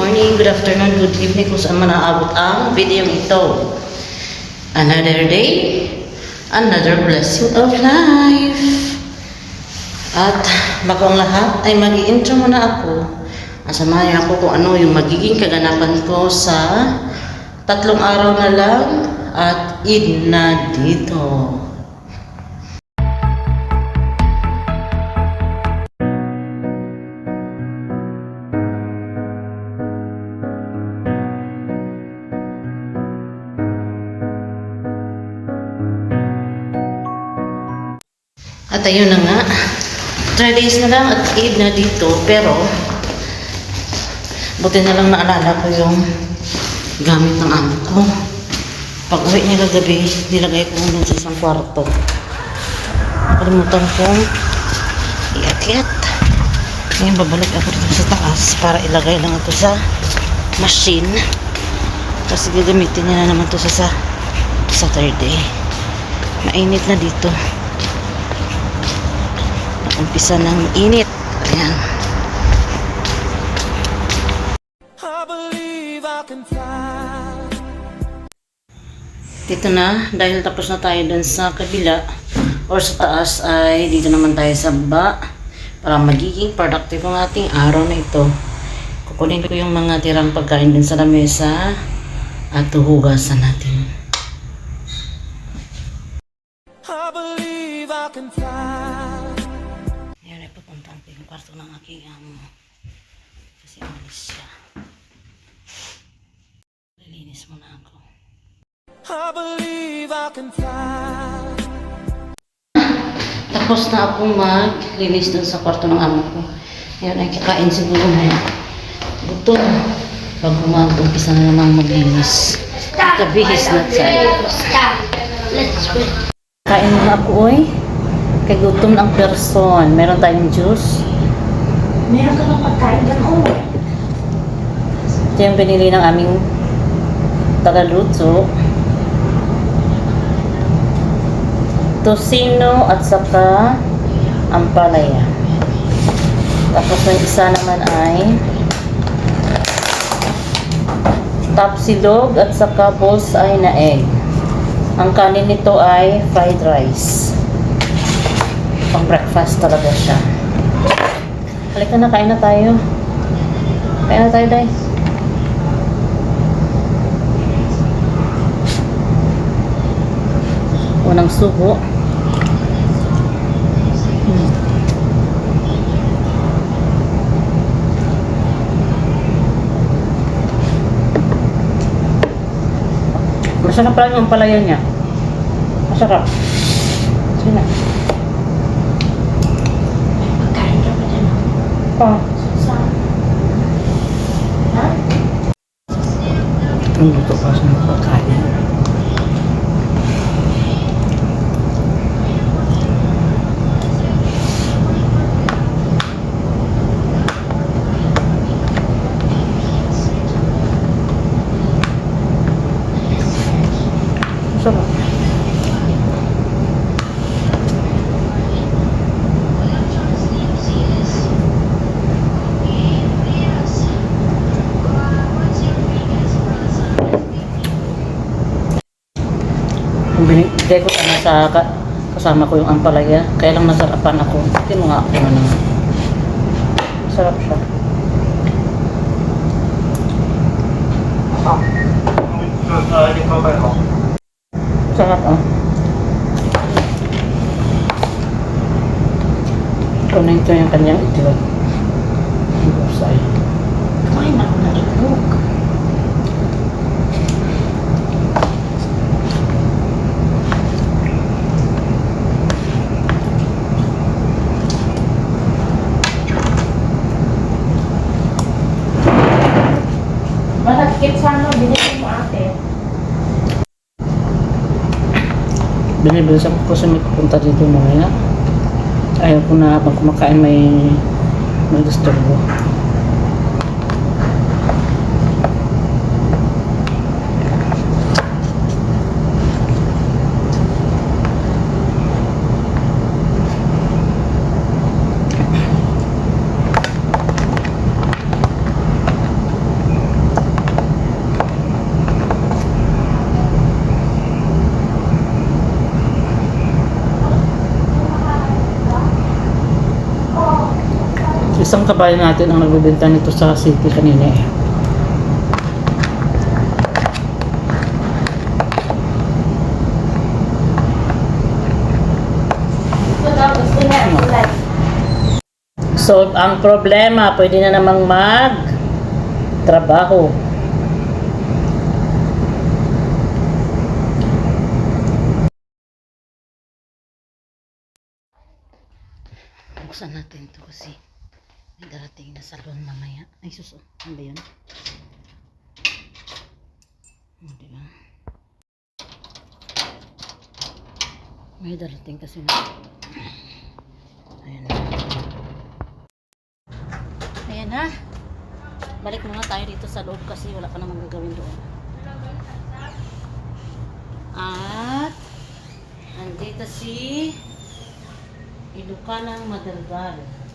morning, good afternoon, good evening kung saan man naabot ang video ito. Another day, another blessing of life. At bago ang lahat ay mag intro muna ako. Asamahin ako kung ano yung magiging kaganapan ko sa tatlong araw na lang at Eid na dito. At ayun na nga, 3 days na lang at Eid na dito, pero buti na lang naalala ko yung gamit ng amo ko. Pag uwi niya kagabi, nilagay ko muna sa isang kwarto. Nakalimutan kong iakyat. Ngayon babalik ako dito sa taas para ilagay lang ito sa machine. Kasi gagamitin niya na naman ito sa, sa Saturday. Mainit na dito umpisa ng init. Ayan. Dito na, dahil tapos na tayo dun sa kabila or sa taas ay dito naman tayo sa baba para magiging productive ang ating araw na ito. Kukunin ko yung mga tirang pagkain dun sa lamesa at tuhugasan natin. Kwarto ng aking amo. Kasi umalis siya. Lilinis muna ako. I believe I can fly. Tapos na ako maglinis dun sa kwarto ng amo ko. Ngayon ay kakain siguro na gutom. Pag mag-umpisa na naman maglinis. Kabihis na tayo. Let's go. Kain na ako oy. Kay gutom ang person. Meron tayong juice. Meron ka bang pagkain dyan? Oh. Ito yung binili ng aming tagaluto. Tosino at saka ampalaya. Tapos yung isa naman ay tapsilog at saka bullseye na egg. Ang kanin nito ay fried rice. Pang breakfast talaga siya. Halika na, kain na tayo. Kain na tayo, Day. Unang subo. Hmm. Masarap pala yung palaya niya. Masarap. Sige na. Pagkain ka ba dyan? Ha? Ang luto pa sa mga pagkain. Sarap. Kung binigay ko sana sa ka- kasama ko yung ampalaya, kaya lang nasarapan ako. Hindi mo nga ako ano. Sarap siya. Sarap ah. Kunin ko yung kanyang itlog. Ang bursay. Kumain na ako ng itlog. Malagkit sa ano, binili mo ate. Binibili sa ko sa may pupunta dito mamaya. Ayaw ko na habang kumakain may may gusto Isang kabayan natin ang nagbibenta nito sa city kanina eh. So, ang problema, pwede na namang mag trabaho. Buksan natin to kasi may darating na salon mamaya. Ay, sus, oh. ano ba yun? Oh, di ba? May darating kasi na. Ayan na. Ayan na. Balik muna tayo dito sa loob kasi wala pa namang gagawin doon. At, andito si Ilukanang Madalgal at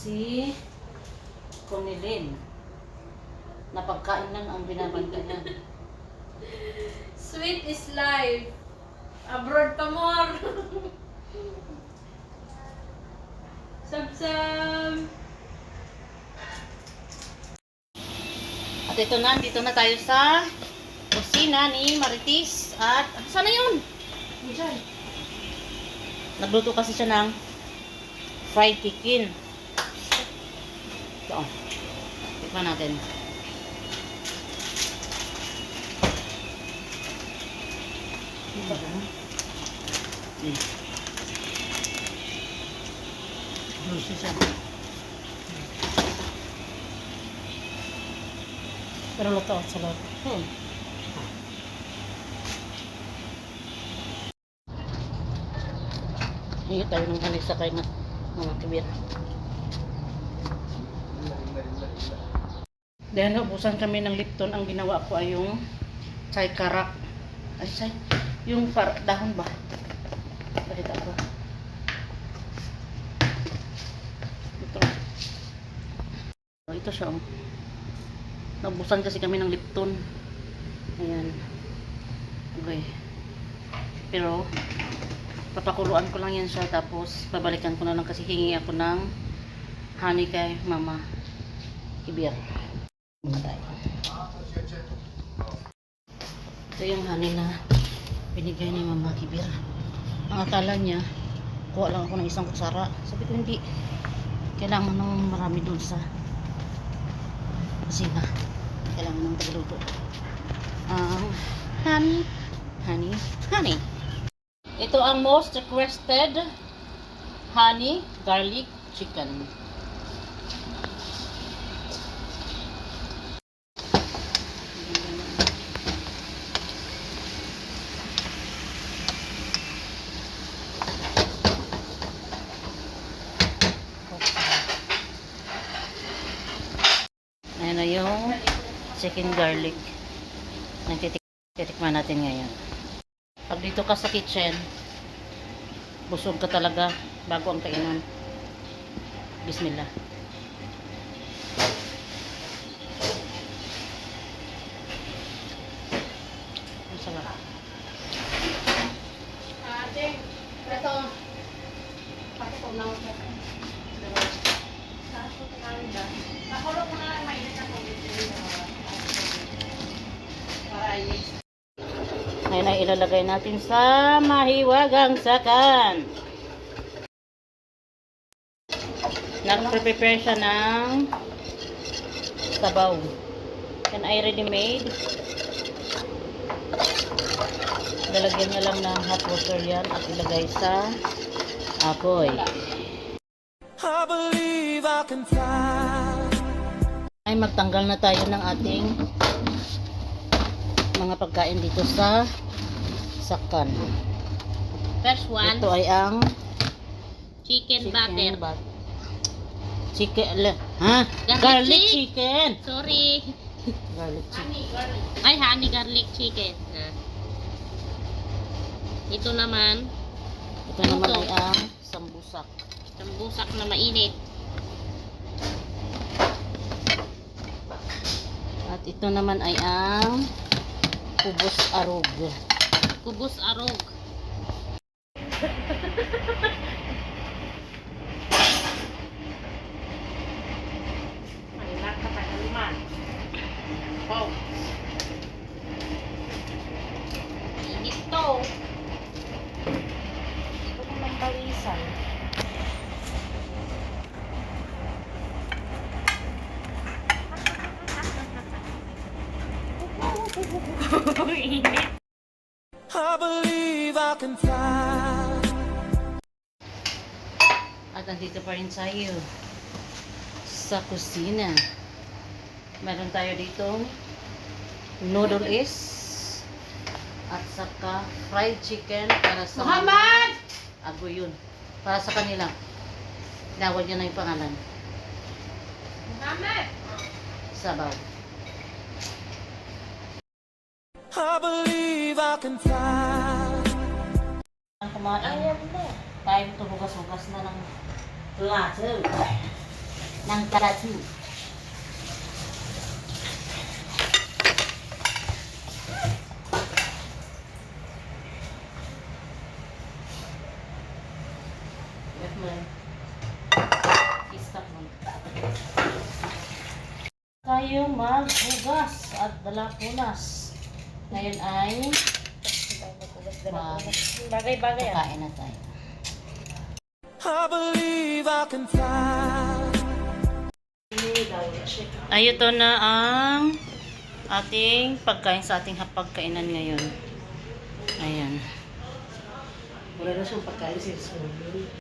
si Conilin na pagkain lang ang binabantayan. Sweet is life. Abroad pa more. Sab-sab. At ito na, dito na tayo sa kusina ni Maritis at sana yun? Diyan. Nagluto kasi siya ng fried chicken. Ito. oh. Tikman natin. Diba? Hmm. Juicy siya. Pero luto sa loob. Hmm. Hingi tayo ng halis sa kay mga kibir. Dahil naubusan kami ng Lipton, ang ginawa ko ay yung chai karak. Ay, chai. Yung par dahon ba? Pakita ko. Ito. Ito siya. Oh. Naubusan kasi kami ng Lipton. Ayan. Okay. Pero, papakuluan ko lang yan siya tapos babalikan ko na lang kasi hingi ako ng honey kay mama Ibir. Muna tayo. Ito yung honey na binigay ni mama Kibir. Ang akala niya, kuha lang ako ng isang kutsara. Sabi ko hindi. Kailangan ng marami dun sa kusina. Kailangan ng pagluto. Um, honey, honey, honey. Ito ang most requested honey garlic chicken. Ayan na yung chicken garlic. Nagtitikman natin ngayon. Pag dito ka sa kitchen, busog ka talaga bago ang kainan. Bismillah. Ang sarap. Ate, ito. Na ako. Nakulog mo na lang mainit na tubig. Para i- Ngayon ay ilalagay natin sa mahiwagang sakan. Nag-prepare siya ng sabaw. Yan ay ready made. Lalagyan niya lang ng hot water yan at ilagay sa apoy. I I can fly. Ay magtanggal na tayo ng ating mga pagkain dito sa sakan. First one, Ito ay ang chicken, chicken butter. but- Chicken, ha? Garlic Garlic chick. chicken. Sorry. Garlic chicken. Ay, honey garlic chicken. Ah. Ito naman, Ito naman Ito. ay ang sambusak. tambusak na mainit. At ito naman ay ang kubos arog. Kubos arog. sabaw. Init to. Hindi ko naman pawisan. Init. I believe I can fly. At nandito pa rin tayo sa kusina. Meron tayo dito noodle is at saka fried chicken para sa Muhammad! Ago yun. Para sa kanila. Tinawag niya na yung pangalan. Muhammad! Sabaw. I believe I can fly. Ang kumain. Ayan na. Tayo ito bukas-bukas na ng plato. Ng plato. Tayo maghugas at dalapunas. Ngayon ay Bagay-bagay ah. kakain na tayo. I believe I can fly. Ay, ito na ang ating pagkain sa ating hapagkainan ngayon. Ayan. Wala na siyang pagkain sa.